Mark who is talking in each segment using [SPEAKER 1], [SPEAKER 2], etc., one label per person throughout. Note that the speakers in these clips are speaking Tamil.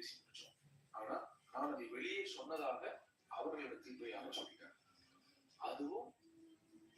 [SPEAKER 1] பேசி முடிச்சோம் ஆனா நான் அதை வெளியே சொன்னதாக அவர்களிடத்தில் போய் யாரும் சொல்லிட்டாங்க அதுவும்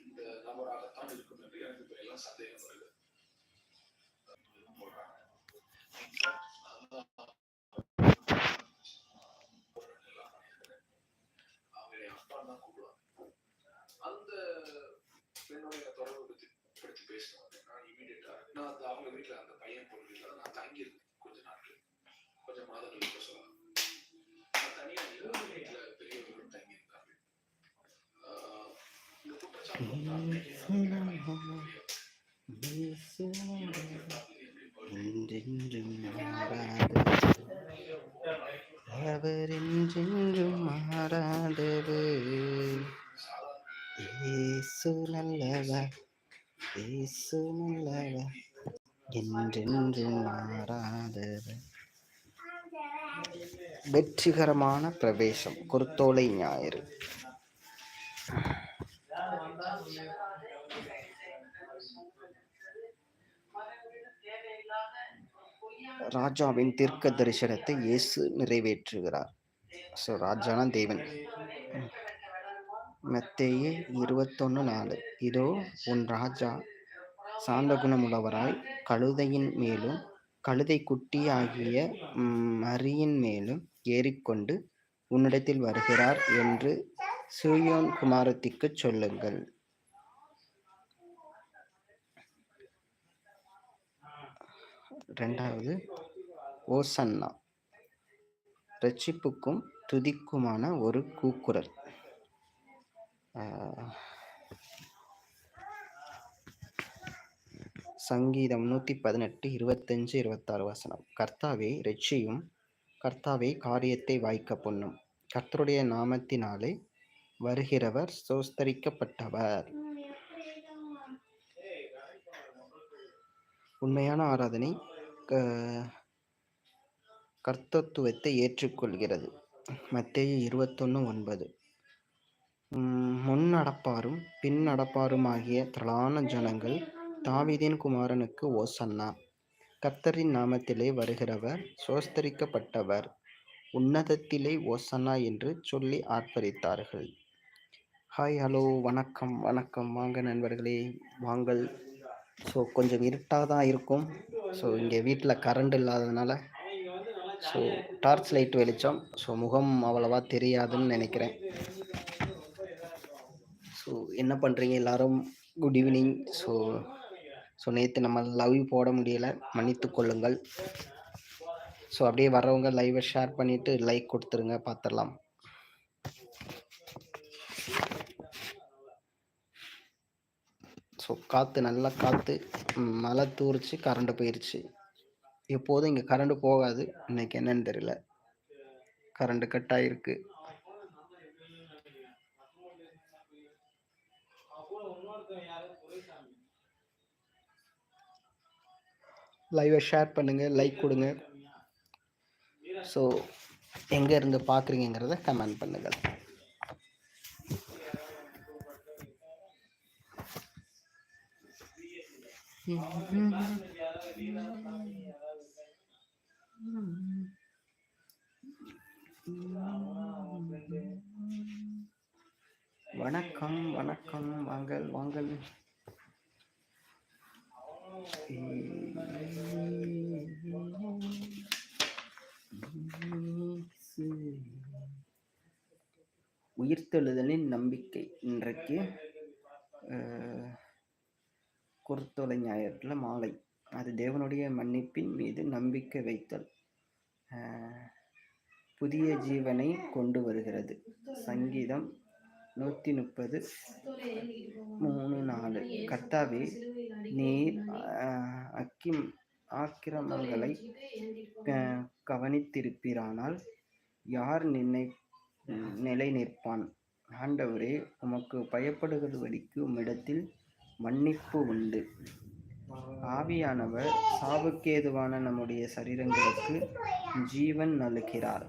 [SPEAKER 1] இந்த நபராகத்தான் இருக்கும் என்று எனக்கு இப்ப எல்லாம் சந்தேகம் வருது. போடுறாங்க. அவங்களை அப்பா தான் கூப்பிடுவாங்க. அந்த பெண்ணோட தொடர்பு பத்தி படுத்தி பேசினேன் நான் இமீடியட்டா நான் அந்த அவங்க வீட்டுல அந்த மாதங்களுக்கு சொல்லலாம் தனியாக தனியா வீட்டில் பெரியவர்கள் தங்கியிருந்தார்கள் இந்த குற்றச்சாட்டு
[SPEAKER 2] வெற்றிகரமான பிரவேசம். குருத்தோலை ஞாயிறு. ராஜாவின் தீர்க்க தரிசனத்தை இயேசு நிறைவேற்றுகிறார். ஸோ ராஜானா தேவன். மெத்தேயே இருபத்தொன்னு நாலு. இதோ உன் ராஜா சாந்த குணமுள்ளவராய் கழுதையின் மேலும் கழுதை குட்டி ஆகிய மரியின் மேலும் ஏறிக்கொண்டு உன்னிடத்தில் வருகிறார் என்று சூயோன் குமாரத்திக்கு சொல்லுங்கள். ரெண்டாவது ஓசன்னா. ரட்சிப்புக்கும் துதிக்குமான ஒரு கூக்குரல். சங்கீதம் நூற்றி பதினெட்டு இருபத்தஞ்சு இருபத்தாறு வசனம். கர்த்தாவே ரட்சியும் கர்த்தாவே காரியத்தை வாய்க்க பொண்ணும் கர்த்தருடைய நாமத்தினாலே வருகிறவர் சோஸ்தரிக்கப்பட்டவர். உண்மையான ஆராதனை க- கர்த்தத்துவத்தை ஏற்றுக்கொள்கிறது. மத்திய இருபத்தொன்று ஒன்பது. முன் நடப்பாரும் பின் நடப்பாருமாகிய திரளான ஜனங்கள் தாவிதின் குமாரனுக்கு ஓசன்னா. கர்த்தரின் நாமத்திலே வருகிறவர் சோஸ்தரிக்கப்பட்டவர் உன்னதத்திலே ஓசனா என்று சொல்லி ஆர்ப்பரித்தார்கள். ஹாய் ஹலோ வணக்கம் வணக்கம். வாங்க நண்பர்களே வாங்கள் ஸோ கொஞ்சம் இருட்டாக தான் இருக்கும். ஸோ இங்கே வீட்டில் கரண்ட் இல்லாததுனால ஸோ டார்ச் லைட் வெளிச்சம். ஸோ முகம் அவ்வளவா தெரியாதுன்னு நினைக்கிறேன். ஸோ என்ன பண்ணுறீங்க எல்லாரும்? குட் ஈவினிங் ஸோ ஸோ நேற்று நம்ம லவ் போட முடியலை. மன்னித்து கொள்ளுங்கள். ஸோ அப்படியே வர்றவங்க லைவை ஷேர் பண்ணிவிட்டு லைக் கொடுத்துருங்க. பார்த்துடலாம் ஸோ காற்று நல்லா காற்று மழை தூரிச்சு கரண்ட் போயிருச்சு. எப்போதும் இங்கே கரண்ட் போகாது. இன்னைக்கு என்னன்னு தெரியல. கரண்ட் கட் ஆகிருக்கு லைவை ஷேர் பண்ணுங்கள் லைக் கொடுங்க. ஸோ எங்கே இருந்து பார்க்குறீங்கிறத கமெண்ட் பண்ணுங்கள் வணக்கம் வணக்கம். வாங்கல் வாங்கல். உயிர்த்தெழுதலின் நம்பிக்கை. இன்றைக்கு அஹ், ஞாயிற்றுல மாலை. அது தேவனுடைய மன்னிப்பின் மீது நம்பிக்கை வைத்தல் புதிய ஜீவனை கொண்டு வருகிறது. சங்கீதம் நூற்றி முப்பது மூணு நாலு. கர்த்தாவே நீர் அக்கிம் ஆக்கிரமங்களை கவனித்திருப்பீரானால் யார் நின்னை நிலை நிற்பான்? ஆண்டவரே உமக்கு பயப்படுகிறபடிக்கு உம்மிடத்தில் மன்னிப்பு உண்டு. ஆவியானவர் சாவுக்கேதுவான நம்முடைய சரீரங்களுக்கு ஜீவன் நல்கிறார்.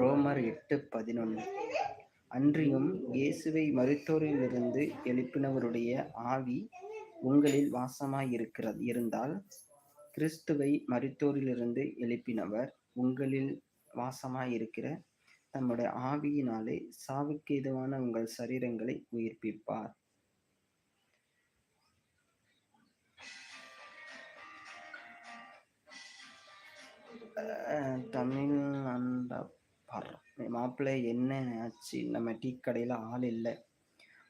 [SPEAKER 2] ரோமர் எட்டு பதினொன்று அன்றியும் இயேசுவை மருத்துவரிலிருந்து எழுப்பினவருடைய ஆவி உங்களில் வாசமாய் இருக்கிறது இருந்தால் கிறிஸ்துவை மருத்தோரிலிருந்து எழுப்பினவர் உங்களில் வாசமாயிருக்கிற தம்முடைய ஆவியினாலே சாவுக்கு எதுவான உங்கள் சரீரங்களை உயிர்ப்பிப்பார். அஹ் தமிழ் அந்த மாப்பிள்ளை என்ன ஆச்சு? நம்ம டீ கடையில் ஆள் இல்லை.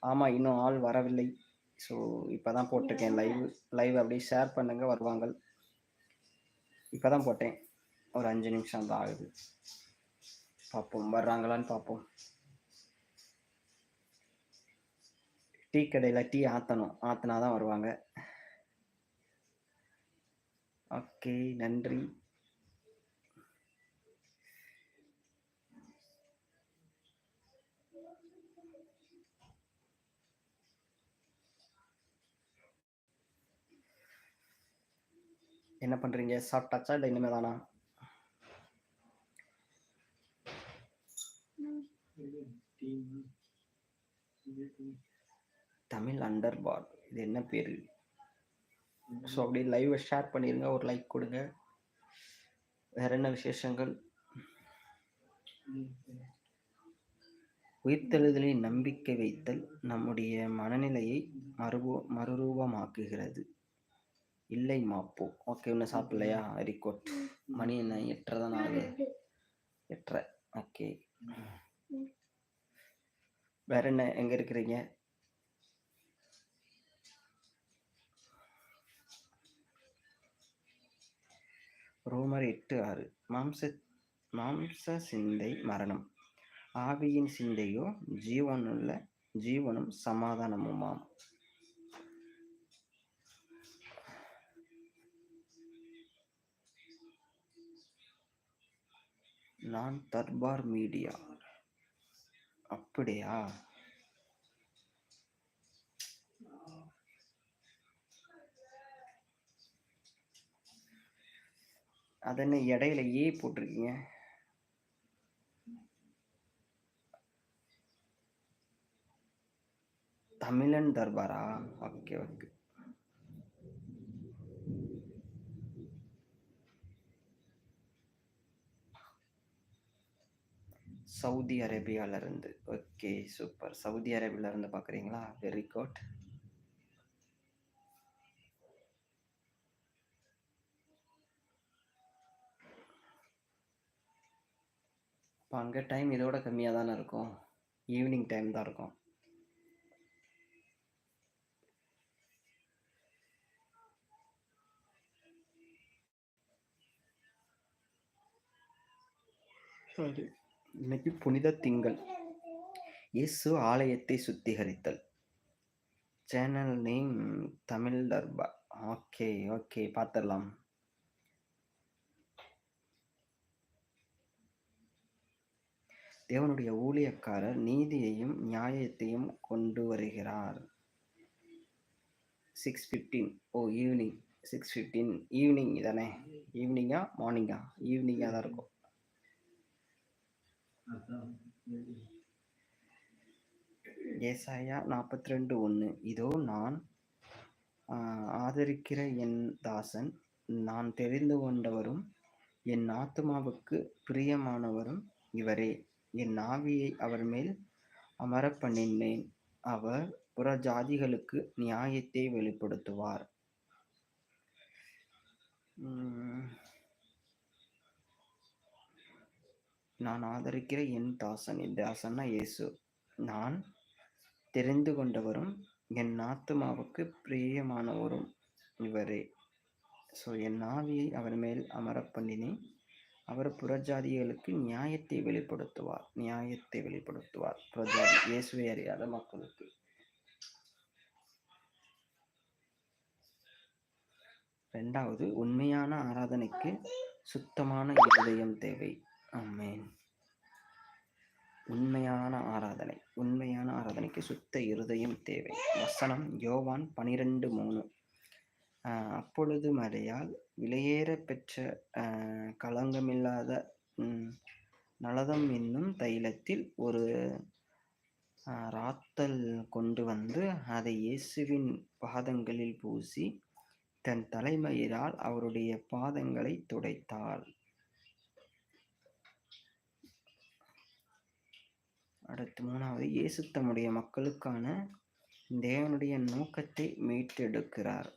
[SPEAKER 2] ஆமாம் இன்னும் ஆள் வரவில்லை. ஸோ இப்போ தான் போட்டிருக்கேன் லைவ் லைவ் அப்படியே ஷேர் பண்ணுங்க வருவாங்க. இப்போ தான் போட்டேன். ஒரு அஞ்சு நிமிஷம் தான் ஆகுது. பார்ப்போம் வர்றாங்களான்னு பார்ப்போம். டீ கடையில் டீ ஆற்றணும் ஆற்றினா தான் வருவாங்க. ஓகே நன்றி. என்ன பண்ணுறீங்க சாப்பிட்டாச்சா? இல்லை இனிமே தானா தமிழ் அண்டர் பார் இது என்ன பேர்? ஸோ அப்படியே லைவை ஷேர் பண்ணிடுங்க ஒரு லைக் கொடுங்க. வேற என்ன விசேஷங்கள்? உயிர்த்தெழுதலில் நம்பிக்கை வைத்தல் நம்முடைய மனநிலையை மறுபோ மறுரூபமாக்குகிறது. இல்லை மாப்போ. ஓகே இன்னும் சாப்பிடலையா? வெரி குட் மணி என்ன? எட்டரை தான் ஆகுது எட்டரை. ஓகே. வேற என்ன? எங்க இருக்கிறீங்க? ரோமர் எட்டு ஆறு. மாம்ச மாம்ச சிந்தை மரணம். ஆவியின் சிந்தையோ ஜீவனுள்ள ஜீவனும் சமாதானமுமாம். நான் தர்பார் மீடியா. அப்படியா? அதென்ன என்ன இடையில ஏ போட்டிருக்கீங்க? தமிழன் தர்பாரா? Okay okay. சவுதி அரேபியாவிலேருந்து ஓகே சூப்பர். சவுதி அரேபியாவிலேருந்து பார்க்குறீங்களா வெரி குட் இப்போ அங்கே டைம் இதோட கம்மியாக தானே இருக்கும்? ஈவினிங் டைம் தான் இருக்கும். சரி இன்னைக்கு புனித திங்கள். இயேசு ஆலயத்தை சுத்திகரித்தல். Channel name Tamil Darbar. Okay okay பார்த்துடலாம் தேவனுடைய ஊழியக்காரர் நீதியையும் நியாயத்தையும் கொண்டு வருகிறார். Six fifteen oh evening six fifteen evening தானே? ஈவினிங்கா மார்னிங்கா ஈவினிங்காக தான் இருக்கும். ஏசாயா நாற்பத்தி ரெண்டு ஒன்று இதோ நான் ஆதரிக்கிற என் தாசன் நான் தெரிந்து கொண்டவரும் என் ஆத்மாவுக்கு பிரியமானவரும் இவரே. என் ஆவியை அவர் மேல் அமர பண்ணினேன். அவர் புற ஜாதிகளுக்கு நியாயத்தை வெளிப்படுத்துவார். நான் ஆதரிக்கிற என் தாசன் என் தாசன்னா இயேசு. நான் தெரிந்து கொண்டவரும் என் ஆத்மாவுக்கு பிரியமானவரும் இவரே. ஸோ என் ஆவியை அவர் மேல் அமர பண்ணினேன். அவர் புறஜாதிகளுக்கு நியாயத்தை வெளிப்படுத்துவார் நியாயத்தை வெளிப்படுத்துவார். புறஜாதி இயேசுவை அறியாத மக்களுக்கு. ரெண்டாவது உண்மையான ஆராதனைக்கு சுத்தமான இருதயம் தேவை. ஆமென். உண்மையான ஆராதனை உண்மையான ஆராதனைக்கு சுத்த இருதயம் தேவை. வசனம் யோவான் பனிரெண்டு மூணு. அப்பொழுது மறையால் விலையேற பெற்ற களங்கமில்லாத நலதம் என்னும் தைலத்தில் ஒரு ராத்தல் கொண்டு வந்து அதை இயேசுவின் பாதங்களில் பூசி தன் தலைமயிரால் அவருடைய பாதங்களை துடைத்தாள். அடுத்து மூணாவது இயேசு தம்முடைய மக்களுக்கான தேவனுடைய நோக்கத்தை மீட்டெடுக்கிறார்.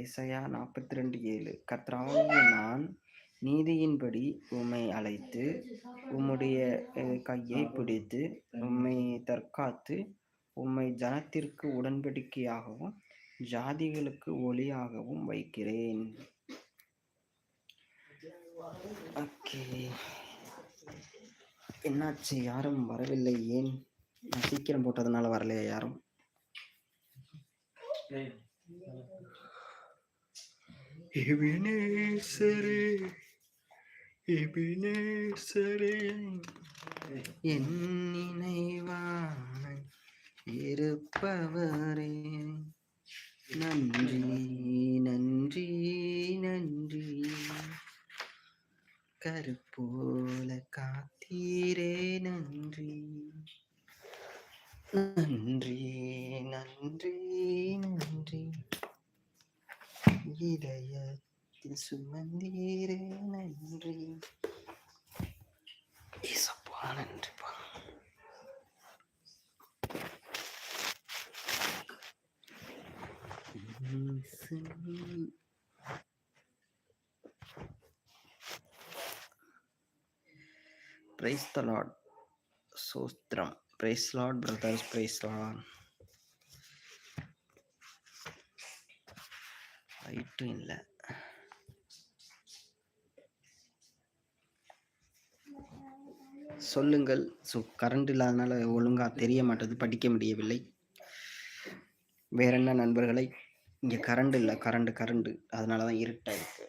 [SPEAKER 2] ஏசாயா நாற்பத்தி ரெண்டு ஏழு கர்த்தராகிய நான் நீதியின்படி உம்மை அழைத்து உம்முடைய கையை பிடித்து உம்மை தற்காத்து உம்மை ஜனத்திற்கு உடன்படிக்கையாகவும் ஜாதிகளுக்கு ஒளியாகவும் வைக்கிறேன். ஓகே. என்னாச்சு? யாரும் வரவில்லை. ஏன்? நான் சீக்கிரம் போட்டதுனால வரலையா யாரும்? என் நினைவாய் இருப்பவரே. நன்றி நன்றி நன்றி. கருப்போல காத்தீரே நன்றி நன்றி நன்றி நன்றி இதயத்தில் சுமந்தீரே நன்றி ஏசப்பா நன்றிப்பா ஈசன் praise the lot சோஸ்திரம் praise Lord brothers praise Lord லைட்டும் இல்லை சொல்லுங்கள். ஸோ கரண்ட் இல்லாதனால ஒழுங்காக தெரிய மாட்டேது படிக்க முடியவில்லை. வேற என்ன நண்பர்களை? இங்கே கரண்ட் இல்லை. கரண்ட் கரண்ட் அதனால தான் இருட்டாக இருக்குது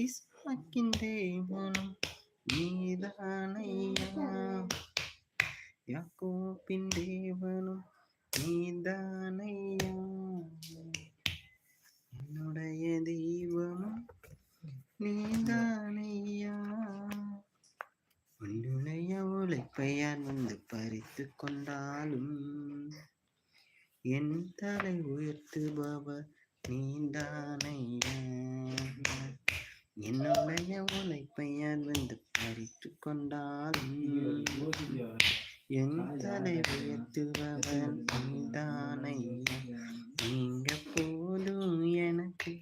[SPEAKER 2] இஸ்மாக்கின் தேவனும் நீதானையா யாக்கோப்பின் தேவனும் நீதானையா என்னுடைய தெய்வமும் நீதானையா உன்னுடைய உழைப்பையால் வந்து பறித்து கொண்டாலும் என் தலை உயர்த்துபவர் நீந்தானையா என்னுடைய உழைப்பையால் வந்து பறித்து கொண்டாலும் என் தலை நீதானையா நீங்க போதும் எனக்கு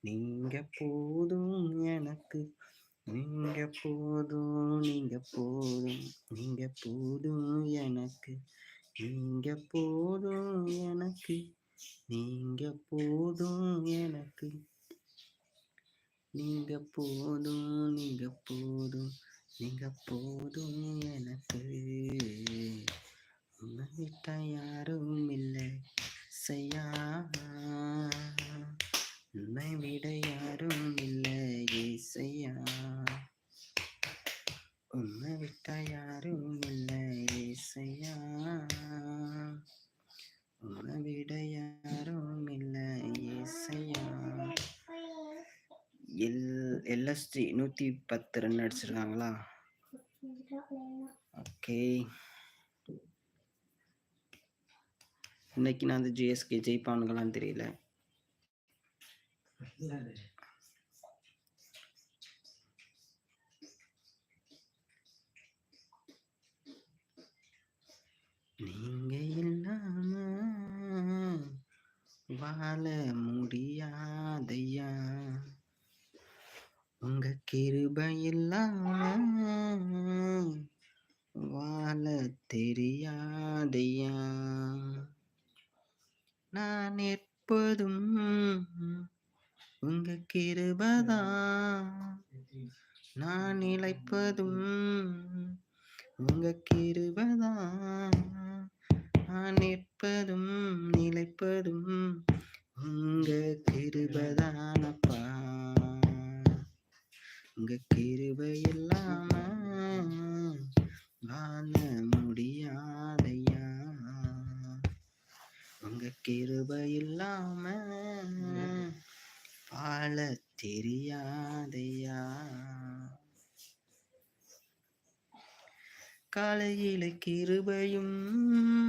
[SPEAKER 2] நீங்க போதும் எனக்கு நீங்க போதும் நீங்க போதும் நீங்க போதும் எனக்கு நீங்க போதும் எனக்கு நீங்க போதும் எனக்கு. நீங்க போதும் நீங்க போதும் நீங்க போதும் எனக்கு. உன்னை விட்டா யாரும் இல்லை செய்யா உன்னை விட யாரும் இல்லை ஏசையா உன்னை விட்டா யாரும் இல்லை ஏசையா உன்னை விட யாரும் இல்லை எல் எல்எஸ்டி நூற்றி பத்து ரன் அடிச்சிருக்காங்களா? ஓகே. இன்னைக்கு நான் அந்த ஜிஎஸ்கே ஜெயிப்பானுங்களான்னு தெரியல. நீங்க இல்லாம வாழ முடியாதையா? உங்க கிருபையெல்லாம் வாழ தெரியாதையா. நான் எப்போதும் உங்க கிருபதா நான் நிலைப்பதும் உங்க கிருபதா நான் நிற்பதும் நிலைப்பதும் உங்க கிருபதானப்பா. உங்க கிருபை இல்லாம வாழ முடியாதையா. உங்க கிருபை இல்லாம வாழ தெரியாதையா. காலையிலே கிருபையும்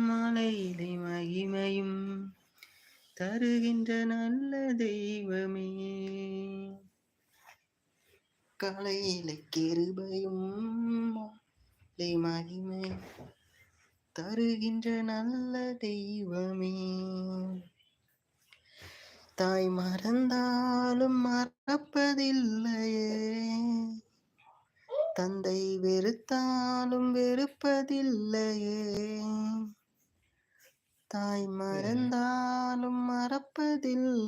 [SPEAKER 2] மாலையிலே மகிமையும் தருகின்ற நல்ல தெய்வமே. காலையிலே கிருபையும் மகிமை தருகின்ற நல்ல தெய்வமே. தாய் மறந்தாலும் மறப்பதில்லையே. தந்தை வெறுத்தாலும் வெறுப்பதில்லையே. தாய் மறந்தாலும் மறப்பதில்லையே.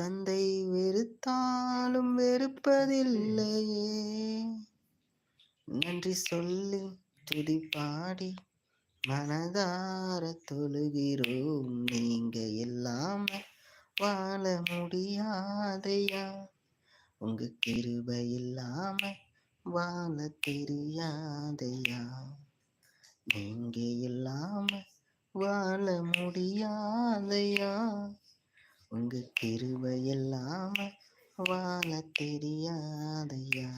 [SPEAKER 2] தந்தை வெறுத்தாலும் வெறுப்பதில்லையே. நன்றி சொல்லி துதி பாடி மனதார தொழுகிறோம். நீங்க இல்லாம வாழ முடியாதையா? உங்க கிருபை இல்லாம வாழ தெரியாதையா? நீங்க இல்லாம வாழ முடியாதையா? உங்க கிருபையில்லாம வாழ தெரியாதையா